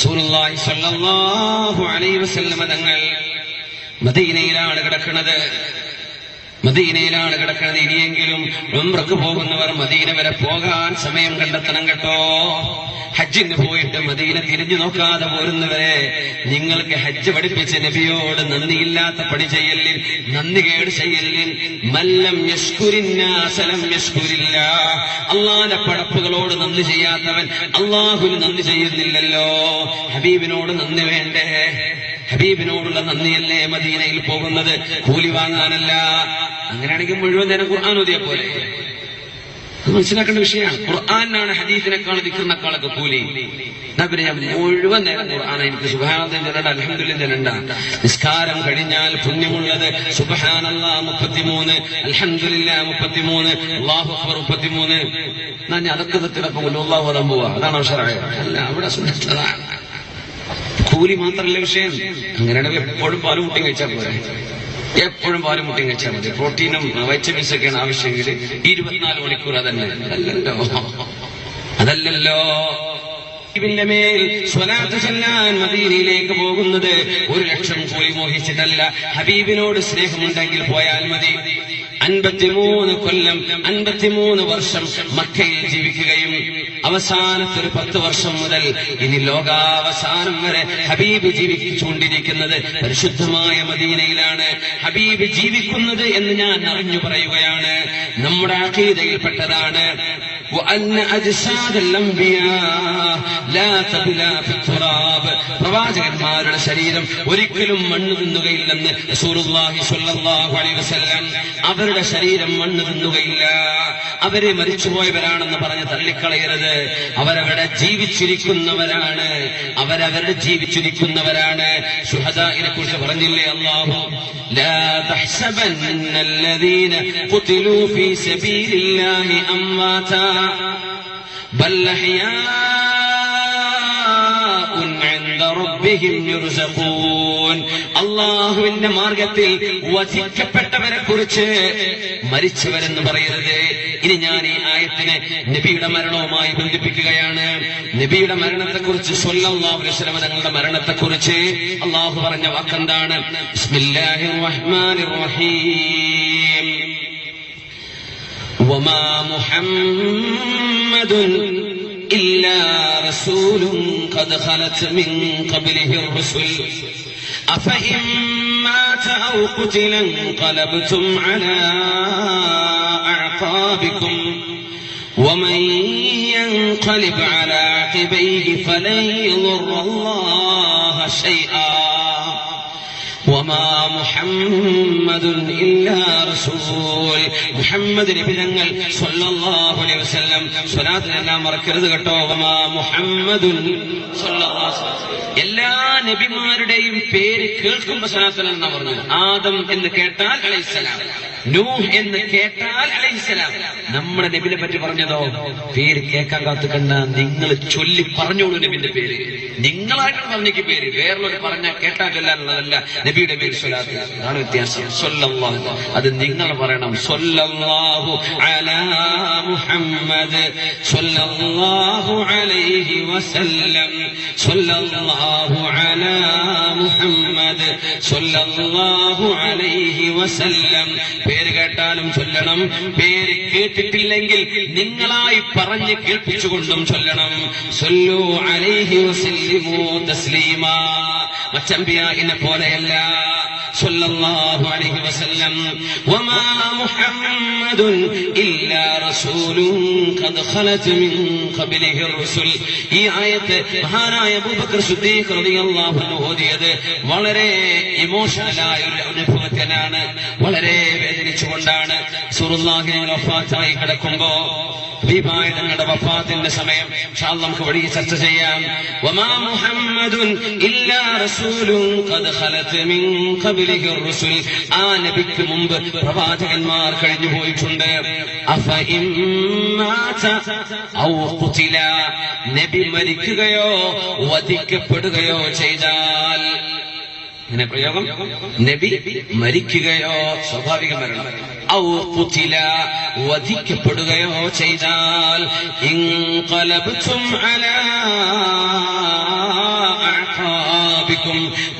റസൂലുള്ളാഹി സ്വല്ലല്ലാഹു അലൈഹി വസല്ലമ തങ്ങൾ മദീനയിലാണ് കിടക്കുന്നത്. മദീനയിലാണ് കിടക്കുന്നത്. ഇനിയെങ്കിലും ഉംറക്ക് പോകുന്നവർ മദീന വരെ പോകാൻ സമയം കണ്ടെത്തണം കേട്ടോ. ഹജ്ജിന് പോയിട്ട് മദീന തിരിഞ്ഞു നോക്കാതെ പോരുന്നവരെ നിങ്ങൾക്ക് ഹജ്ജ് പഠിപ്പിച്ച നബിയോട് നന്ദിയില്ലാത്ത പണി ചെയ്യലിൽ നന്ദി കേട് ചെയ്യലിൽ മല്ലം അസലം യഷ്കുരില്ല അള്ളാന്റെ പടപ്പുകളോട് നന്ദി ചെയ്യാത്തവൻ അള്ളാഹുന് നന്ദി ചെയ്യുന്നില്ലല്ലോ. ഹബീബിനോട് നന്ദി വേണ്ടേ? ഹബീബിനോടുള്ള നന്ദിയല്ലേ മദീനയിൽ പോകുന്നത്? കൂലി വാങ്ങാനല്ല. അങ്ങനെയാണെങ്കിൽ മുഴുവൻ നേരം ഖുർആൻ ഓതിയ പോലെ മനസ്സിലാക്കേണ്ട വിഷയമാണ്. ഖുർആനാണ് ഹദീസിനേക്കാൾ ദിക്കറിനേക്കാളൊക്കെ കൂലി. എന്നാ പിന്നെ ഞാൻ മുഴുവൻ നേരം ഖുർആൻ എനിക്ക് സുഭാനന്ദം ചെല്ലണ്ട അലഹമില്ല ചെല്ലണ്ട നിസ്കാരം കഴിഞ്ഞാൽ പുണ്യമുള്ളത് സുബഹാനല്ല മുപ്പത്തിമൂന്ന് അലഹമില്ല മുപ്പത്തിമൂന്ന് അള്ളാഹു അക്ബർ മുപ്പത്തിമൂന്ന്. എന്നാ ഞാൻ അതൊക്കെ നിർത്തിടപ്പം അള്ളാഹു ഓതാൻ പോവാ. അതാണ് അവസരം അല്ല അവിടെ സുന്നത്തതാണ് കൂലി മാത്രമല്ല വിഷയം. അങ്ങനെയാണെങ്കിൽ എപ്പോഴും പാലും മുട്ടിയും കഴിച്ചാൽ പോരെ. എപ്പോഴും പാലും മുട്ടിയും കഴിച്ചാൽ മതി. പ്രോട്ടീനും വൈറ്റമിൻസ് ഒക്കെയാണ് ആവശ്യമെങ്കിൽ ഇരുപത്തിനാല് മണിക്കൂർ അതന്നെ. അതല്ലല്ലോ. അതല്ലല്ലോ. ഇതിന്റെ മേൽ സ്വലാത്ത് ചെല്ലാൻ മദീനയിലേക്ക് പോകുന്നത് ഒരു ലക്ഷം കൂലി മോഹിച്ചിട്ടല്ല. ഹബീബിനോട് സ്നേഹമുണ്ടെങ്കിൽ പോയാൽ മതി. അൻപത്തിമൂന്ന് കൊല്ലം അൻപത്തിമൂന്ന് വർഷം മക്കയിൽ ജീവിക്കുകയും അവസാനത്തെ ഒരു പത്ത് വർഷം മുതൽ ഇനി ലോകാവസാനം വരെ ഹബീബ് ജീവിച്ചുകൊണ്ടിരിക്കുന്നത് പരിശുദ്ധമായ മദീനയിലാണ്. ഹബീബ് ജീവിക്കുന്നത് എന്ന് ഞാൻ അറിഞ്ഞു പറയുകയാണ്. നമ്മുടെ അഖീദയിൽപ്പെട്ടതാണ് وأن أجساد الأنبياء لا تبلى في التراب പ്രവാചകന്മാരുടെ ശരീരം ഒരിക്കലും മണ്ണ് തിന്നുകയില്ലെന്ന് റസൂലുള്ളാഹി സ്വല്ലല്ലാഹു അലൈഹി വസല്ലം അവരുടെ ശരീരം മണ്ണ് തിന്നുകയില്ല അവരെ മരിച്ചുപോയവരാണെന്ന് പറഞ്ഞ് തള്ളിക്കളയരുത് അവരവിടെ ജീവിച്ചിരിക്കുന്നവരാണ് അവരവരുടെ ജീവിച്ചിരിക്കുന്നവരാണ് ഷുഹദായിനെ കുറിച്ച് പറഞ്ഞില്ലേ അള്ളാഹു لا تحسبن الذين قتلوا في سبيل الله أمواتا بل أحياء عند ربهم يرزقون അള്ളാഹുവിന്റെ മാർഗത്തിൽ വധിക്കപ്പെട്ടവരെ കുറിച്ച് മരിച്ചവരെന്ന് പറയരുത് ഇനി ഞാൻ ഈ ആയത്തിനെ നബിയുടെ മരണവുമായി ബന്ധിപ്പിക്കുകയാണ് നബിയുടെ മരണത്തെക്കുറിച്ച് സ്വല്ലല്ലാഹു അലൈഹി വസല്ലം തങ്ങളുടെ മരണത്തെക്കുറിച്ച് അള്ളാഹു പറഞ്ഞ വാക്കെന്താണ് ബിസ്മില്ലാഹിർ റഹ്മാനിർ റഹീം وما محمد إلا رسول قد خلت من قبله الرسل. أفإن مات أو قتل انقلبتم على أعقابكم. ومن ينقلب على عقبيه فلن يضر الله شيئا. മുഹമ്മദ് നബി തങ്ങൾ സല്ലല്ലാഹു അലൈഹി വസല്ലം സ്വലാത്തിനെല്ലാം മറക്കരുത് കേട്ടോ. മുഹമ്മദുൻ എല്ലാ നബിമാരുടെയും പേര് കേൾക്കുമ്പോ സ്വലാത്തിനെന്നാ പറഞ്ഞത് ആദം എന്ന് കേട്ടാൽ അലൈഹിസ്സലാം നൂഹ് എന്ന് കേട്ടാൽ അലൈഹിസ്സലാം നമ്മുടെ നബിനെ പറ്റി പറഞ്ഞതോ? പേര് കേൾക്കാൻ കാത്തുക്കണ്ട. നിങ്ങൾ ചൊല്ലി പറഞ്ഞോളൂ നബിന്റെ പേര്. നിങ്ങളായിട്ട് നന്ദിക്ക് പേര്. വേറൊരു പറഞ്ഞ കേട്ടാൽ ചൊല്ലാനുള്ളതല്ല നബിയുടെ പേര് അതാണ് വ്യത്യാസം. അത് നിങ്ങൾ പറയണം. സ്വല്ലല്ലാഹു അലാ മുഹമ്മദ്. അലൈഹി വസല്ലം. അലാ മുഹമ്മദ്. വസല്ലം. പേര് കേട്ടാലും ചൊല്ലണം. പേര് കേട്ടിട്ടില്ലെങ്കിൽ നിങ്ങളായി പറഞ്ഞ് കേൾപ്പിച്ചുകൊണ്ടും ചൊല്ലണം. സൊല്ലു അലൈഹി വസല്ലിമു തസ്ലീമാ. എന്നെ പോലെയല്ല. صلى الله عليه وسلم وما محمد إلا رسول قد خلت من قبله الرسل ഈ ആയത്ത് മഹാനായ അബൂബക്കർ സുദ്ദീഖ് റളിയല്ലാഹു അൻഹു ഓതിയത് വളരെ ഇമോഷണലായ ഒരു അനുഭവത്തിലാണ് വളരെ വേദനിച്ചുകൊണ്ടാണ് സുറുല്ലാഹി ഞങ്ങൾ വഫാത്തായി കിടക്കുമ്പോ ഹബീബായ തങ്ങളുടെ വഫാത്തിന്റെ സമയം. നമുക്ക് വഴി ചർച്ച ചെയ്യാം. വമാ മുഹമ്മദുൻ ഇല്ലാ റസൂലുൻ ഖദ് ഖലത മിൻ ഖബ്ലിഹി റസൂൽ. ആ നബിക്ക് മുൻപ് പ്രവാചകന്മാർ കഴിഞ്ഞു പോയിട്ടുണ്ട്. അഫ ഇമ്മാത ഔ ഖുതില. നബി മരിക്കുകയോ വധിക്കപ്പെടുകയോ ചെയ്താൽ ഇങ്ങനെ പ്രയോഗം. നബി മരിക്കുകയോ സ്വാഭാവിക മരണം. ഔ വധിക്കപ്പെടുകയോ ചെയ്താൽ ഇൻഖലബ്തും അലാ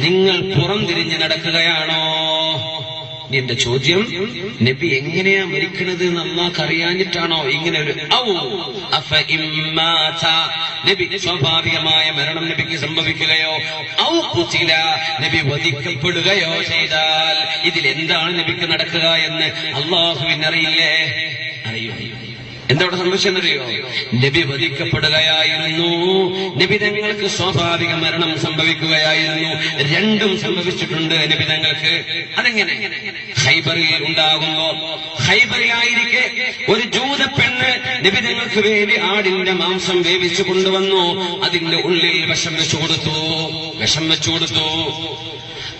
നിങ്ങൾ പുറംതിരിഞ്ഞ് നടക്കുകയാണോ? ഇനി എന്റെ ചോദ്യം നബി എങ്ങനെയാ മരിക്കണത് എന്ന് അള്ളാഹ് അറിയാഞ്ഞിട്ടാണോ ഇങ്ങനെ ഒരു നബി സ്വാഭാവികമായ മരണം നബിക്ക് സംഭവിക്കുകയോ? ഔ നബി വധിക്കപ്പെടുകയോ ചെയ്താൽ ഇതിൽ എന്താണ് നബിക്ക് നടക്കുക എന്ന് അള്ളാഹുവിനറിയില്ലേ? എന്താ അവിടെ സംഭവിച്ചെന്നറിയോ? നബി വധിക്കപ്പെടുകയായിരുന്നു. നബി തങ്ങൾക്ക് സ്വാഭാവിക മരണം സംഭവിക്കുകയായിരുന്നു. രണ്ടും സംഭവിച്ചിട്ടുണ്ട് നബി തങ്ങൾക്ക്. അതെങ്ങനെ? ഹൈബറിൽ ഉണ്ടാകുമ്പോ ഹൈബറിലായിരിക്കെ ഒരു ജൂത പെണ്ണ് നബി തങ്ങൾക്ക് വേണ്ടി ആടിന്റെ മാംസം വേവിച്ചു കൊണ്ടുവന്നു. അതിന്റെ ഉള്ളിൽ വിഷം വെച്ചു കൊടുത്തു. വിഷം വെച്ചു കൊടുത്തു.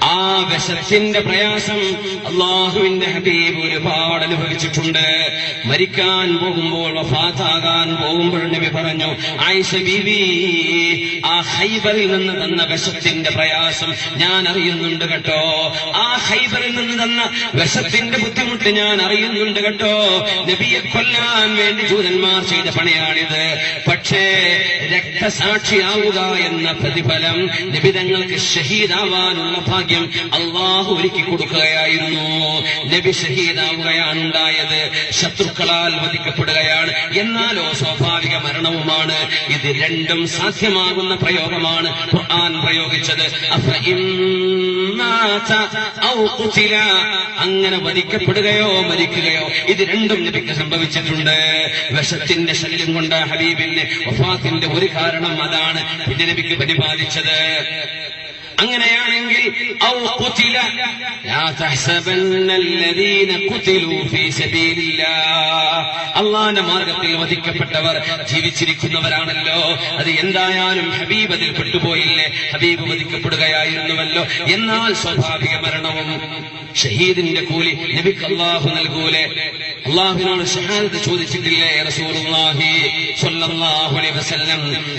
ആ വിശത്തിന്റെ പ്രയാസം അള്ളാഹുവിന്റെ ഹബീബ് ഒരുപാട് അനുഭവിച്ചിട്ടുണ്ട്. മരിക്കാൻ പോകുമ്പോൾ വഫാത്താകാൻ പോകുമ്പോൾ നബി പറഞ്ഞു ആയിഷ ബീവി ആ ഹൈബറിൽ നിന്ന് തന്ന വിശത്തിന്റെ പ്രയാസം ഞാൻ അറിയുന്നുണ്ട് കേട്ടോ. ആ ഹൈബറിൽ നിന്ന് തന്ന വിശത്തിന്റെ ബുദ്ധിമുട്ട് ഞാൻ അറിയുന്നുണ്ട് കേട്ടോ. നബിയെ കൊല്ലാൻ വേണ്ടി ജൂതന്മാർ ചെയ്ത പണിയാണിത്. പക്ഷേ രക്തസാക്ഷിയാവുക എന്ന പ്രതിഫലം നിബിതങ്ങൾക്ക് ഷഹീദാവാനുള്ള ഭാഗ്യം അള്ളാഹു ഒരുക്കി കൊടുക്കുകയായിരുന്നു. നബി ഷഹീദാവുകയാണ് ഉണ്ടായത് ശത്രുക്കളാൽ വധിക്കപ്പെടുകയാണ്. എന്നാലോ സ്വാഭാവിക മരണവുമാണ്. ഇത് രണ്ടും സാധ്യമാകുന്ന പ്രയോഗമാണ് ഖുർആൻ പ്രയോഗിച്ചത്. അങ്ങനെ വധിക്കപ്പെടുകയോ മരിക്കുകയോ ഇത് രണ്ടും നബിക്ക് സംഭവിച്ചിട്ടുണ്ട്. വിഷത്തിന്റെ ശല്യം കൊണ്ട് ഹബീബിന്റെ വഫാത്തിന്റെ ഒരു കാരണം അതാണ്. പിന്നെ നബിക്ക് പരിപാലിച്ചത് അങ്ങനെയാണെങ്കിൽ അള്ളാന്റെ മാർഗത്തിൽ വധിക്കപ്പെട്ടവർ ജീവിച്ചിരിക്കുന്നവരാണല്ലോ. അത് എന്തായാലും ഹബീബ് അതിൽ പെട്ടുപോയില്ലേ? ഹബീബ് വധിക്കപ്പെടുകയായിരുന്നുവല്ലോ. എന്നാൽ സ്വാഭാവിക മരണവും ഷഹീദിന്റെ കൂലി നബിക്ക് അള്ളാഹു നൽകൂലെ. അള്ളാഹുനോട് ഷഹാദത്ത് ചോദിച്ചിട്ടില്ലേ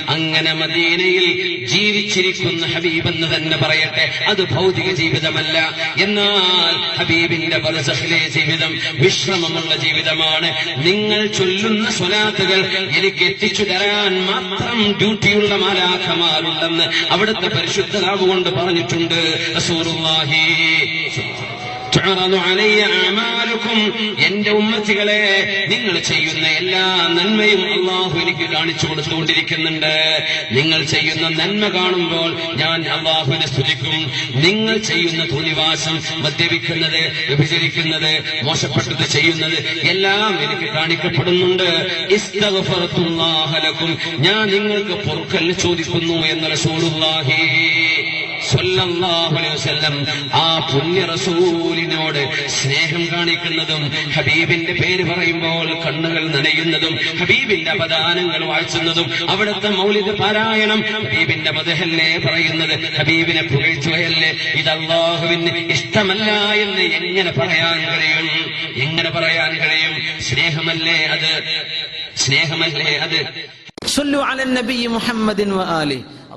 അങ്ങനെ മദീനയിൽ ജീവിച്ചിരിക്കുന്ന ഹബീബ് എന്ന് തന്നെ പറയട്ടെ. അത് ഭൗതിക ജീവിതമല്ല. എന്നാൽ ഹബീബിന്റെ ബർസഖിലെ ജീവിതം വിശ്രമമുള്ള ജീവിതമാണ്. നിങ്ങൾ ചൊല്ലുന്ന സ്വലാത്തുകൾ എനിക്ക് എത്തിച്ചു തരാൻ മാത്രം ഡ്യൂട്ടിയുള്ള മാലാഖമാരുണ്ടെന്ന് അവിടുത്തെ പരിശുദ്ധതാവുകൊണ്ട് പറഞ്ഞിട്ടുണ്ട്. അഅമാലുക്കും എന്റെ ഉമ്മത്തികളെ നിങ്ങൾ ചെയ്യുന്ന എല്ലാ നന്മയും അള്ളാഹു എനിക്ക് കാണിച്ചു കൊടുത്തുകൊണ്ടിരിക്കുന്നുണ്ട്. നിങ്ങൾ ചെയ്യുന്ന നന്മ കാണുമ്പോൾ ഞാൻ അള്ളാഹുവിനെ സ്തുതിക്കും. നിങ്ങൾ ചെയ്യുന്ന തുണിവാസം മദ്യപിക്കുന്നത് വിഭജിക്കുന്നത് മോശപ്പെട്ടത് ചെയ്യുന്നത് എല്ലാം എനിക്ക് കാണിക്കപ്പെടുന്നുണ്ട്. ഞാൻ നിങ്ങൾക്ക് പൊറുക്കൽ ചോദിക്കുന്നു എന്ന് റസൂലുള്ളാഹി. വസല്ലം ആ പുണ്യ റസൂലിനോട് സ്നേഹം കാണിക്കുന്നതും ഹബീബിന്റെ പേര് പറയുമ്പോൾ കണ്ണുകൾ നനയുന്നതും ഹബീബിന്റെ അപദാനങ്ങൾ വാഴ്ചുന്നതും അവിടുത്തെ മൗലിക പാരായണം ഹബീബിന്റെ മതഹല്ലേ പറയുന്നത് ഹബീബിനെ പുകഴ്ത്തുകയല്ലേ ഇത് അള്ളാഹുവിന് ഇഷ്ടമല്ല എന്ന് എങ്ങനെ പറയാൻ കഴിയും എങ്ങനെ പറയാൻ കഴിയും സ്നേഹമല്ലേ അത് സ്നേഹമല്ലേ അത് صلوا على النبي محمد وآله